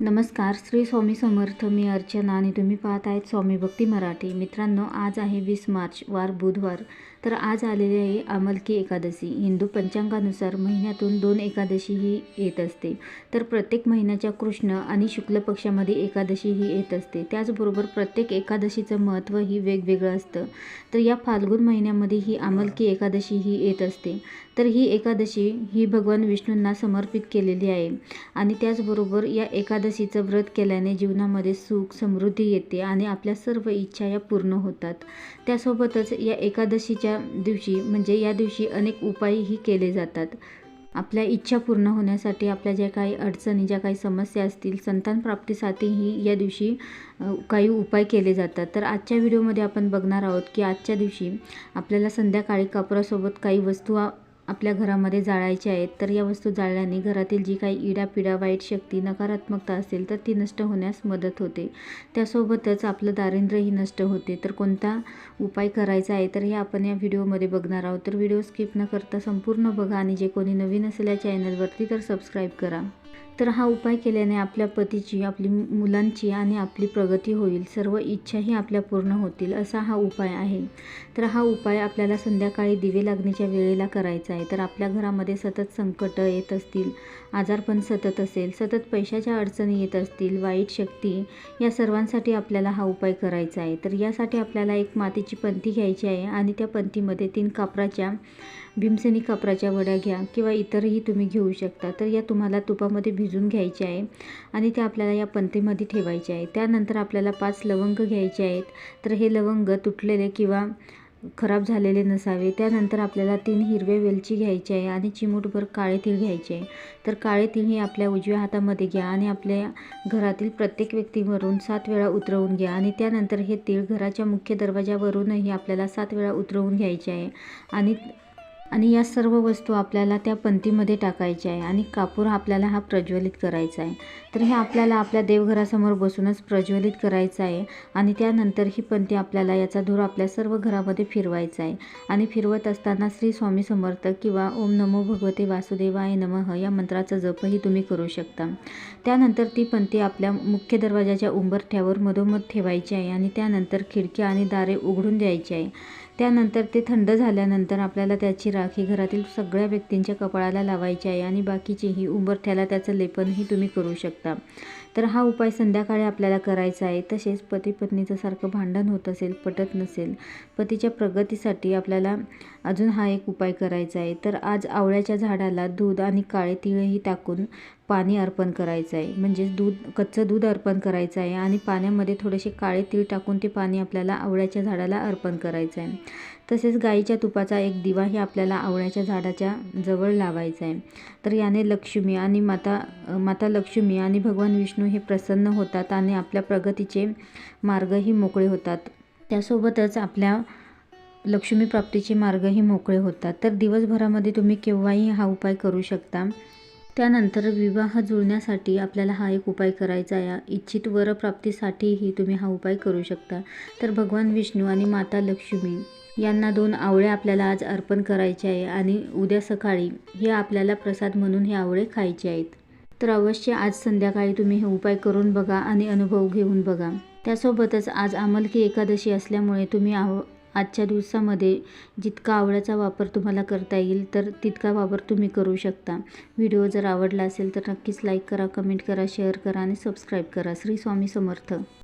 नमस्कार श्री स्वामी समर्थ मी अर्चना आणि तुम्ही पाहत आहेत स्वामी भक्ती मराठी. मित्रांनो आज आहे वीस मार्च वार बुधवार. तर आज आलेली आहे अमलकी एकादशी. हिंदू पंचांगानुसार महिन्यातून दोन एकादशी ही येत असते. तर प्रत्येक महिन्याच्या कृष्ण आणि शुक्ल पक्षामध्ये एकादशी ही येत असते. त्याचबरोबर प्रत्येक एकादशीचं महत्त्व ही वेगवेगळं असतं. तर या फाल्गुन महिन्यामध्ये ही अमलकी एकादशी ही येत असते. तर ही एकादशी ही भगवान विष्णूंना समर्पित केलेली आहे. आणि त्याचबरोबर या एकादशीचं व्रत केल्याने जीवनामध्ये सुख समृद्धी येते आणि आपल्या सर्व इच्छा या पूर्ण होतात. त्यासोबतच या एकादशीच्या दिवशी म्हणजे या दिवशी अनेक उपायही केले जातात. आपल्या इच्छा पूर्ण होण्यासाठी आपल्या ज्या काही अडचणी ज्या काही समस्या असतील संतान प्राप्तीसाठीही या दिवशी काही उपाय केले जातात. तर आजच्या व्हिडिओमध्ये आपण बघणार आहोत की आजच्या दिवशी आपल्याला संध्याकाळी कापरासोबत काही वस्तू आपल्या घरामध्ये जाळायच्या आहेत तर या वस्तू जाळल्याने घरातील जी काही इडापिडा वाईट शक्ती नकारात्मकता असेल तर ती नष्ट होण्यास मदत होते. त्यासोबतच आपलं दारिद्र्यही नष्ट होते. तर कोणता उपाय करायचा आहे तर हे आपण या व्हिडिओमध्ये बघणार आहोत. तर व्हिडिओ स्किप न करता संपूर्ण बघा आणि जे कोणी नवीन असेल या चॅनलवरती तर सबस्क्राईब करा. तर हा उपाय केल्याने आपल्या पतीची आपली मुलांची आणि आपली प्रगती होईल. सर्व इच्छाही आपल्या पूर्ण होतील असा हा उपाय आहे. तर हा उपाय आपल्याला संध्याकाळी दिवे लागण्याच्या वेळेला करायचा आहे. तर आपल्या घरामध्ये सतत संकट येत असतील आजारपण सतत असेल सतत पैशाच्या अडचणी येत असतील वाईट शक्ती या सर्वांसाठी आपल्याला हा उपाय करायचा आहे. तर यासाठी आपल्याला एक मातीची पंथी घ्यायची आहे आणि त्या पंथीमध्ये तीन कापराच्या भीमसेनी कापराच्या वड्या घ्या किंवा इतरही तुम्ही घेऊ शकता. तर या तुम्हाला तुपामध्ये भिजून घ्यायचे आहे आणि ते आपल्याला या पंथीमध्ये ठेवायचे आहे. त्यानंतर आपल्याला पाच लवंग घ्यायचे आहेत. तर हे लवंग तुटलेले किंवा खराब झालेले नसावे. त्यानंतर आपल्याला तीन हिरवे वेलची घ्यायची आहे आणि चिमूटभर काळे तीळ घ्यायचे आहे. तर काळे तीळ हे आपल्या उजव्या हातामध्ये घ्या आणि आपल्या घरातील प्रत्येक व्यक्तीवरून सात वेळा उतरवून घ्या आणि त्यानंतर हे तीळ घराच्या मुख्य दरवाजावरूनही आपल्याला सात वेळा उतरवून घ्यायचे आहे. आणि आणि या सर्व वस्तू आपल्याला त्या पंथीमध्ये टाकायच्या आहे आणि कापूर आपल्याला हा प्रज्वलित करायचा आहे. तर हे आपल्याला आपल्या देवघरासमोर बसूनच प्रज्वलित करायचं आहे आणि त्यानंतर ही पंथी आपल्याला याचा धूर आपल्या सर्व घरामध्ये फिरवायचा आहे. आणि फिरवत असताना श्री स्वामी समर्थ किंवा ओम नमो भगवते वासुदेवाय नमः या मंत्राचा जपही तुम्ही करू शकता. त्यानंतर ती पंथी आपल्या मुख्य दरवाजाच्या उंबरठ्यावर मधोमध ठेवायची आहे आणि त्यानंतर खिडक्या आणि दारे उघडून द्यायची आहे. त्यानंतर ते थंड झाल्यानंतर आपल्याला त्याची राखी घरातील सगळ्या व्यक्तींच्या कपाळाला लावायची आहे आणि बाकीचेही उंबरठ्याला त्याचं लेपनही तुम्ही करू शकता. तर हा उपाय संध्याकाळी आपल्याला करायचा आहे. तसेच पती पत्नीचं सारखं भांडण होत असेल पटत नसेल पतीच्या प्रगतीसाठी आपल्याला अजून हा एक उपाय करायचा आहे. तर आज आवळ्याच्या झाडाला दूध आणि काळे तिळही टाकून पाणी अर्पण करायचं आहे. म्हणजेच दूध कच्चं दूध अर्पण करायचं आहे आणि पाण्यामध्ये थोडेसे काळे तीळ टाकून ते पाणी आपल्याला आवळ्याच्या झाडाला अर्पण करायचं आहे. तसेच गाईच्या तुपाचा एक दिवाही आपल्याला आवळ्याच्या झाडाच्या जवळ लावायचा आहे. तर याने लक्ष्मी आणि माता माता लक्ष्मी आणि भगवान विष्णू हे प्रसन्न होतात आणि आपल्या प्रगतीचे मार्गही मोकळे होतात. त्यासोबतच आपल्या लक्ष्मी प्राप्तीचे मार्गही मोकळे होतात. तर दिवसभरामध्ये तुम्ही केव्हाही हा उपाय करू शकता. त्यानंतर विवाह जुळण्यासाठी आपल्याला हा एक उपाय करायचा आहे. इच्छित वरप्राप्तीसाठीही तुम्ही हा उपाय करू शकता. तर भगवान विष्णू आणि माता लक्ष्मी यांना दोन आवळे आपल्याला आज अर्पण करायचे आहे आणि उद्या सकाळी हे आपल्याला प्रसाद म्हणून हे आवळे खायचे आहेत. तर अवश्य आज संध्याकाळी तुम्ही हे उपाय करून बघा आणि अनुभव घेऊन बघा. त्यासोबतच आज आमलकी एकादशी असल्यामुळे तुम्ही आव आजच्या दिवसामध्ये जितका आवळ्याचा वापर तुम्हाला करता येईल तर तितका वापर तुम्ही करू शकता. व्हिडिओ जर आवडला असेल तर नक्कीच लाईक करा कमेंट करा शेअर करा आणि सबस्क्राईब करा. श्री स्वामी समर्थ.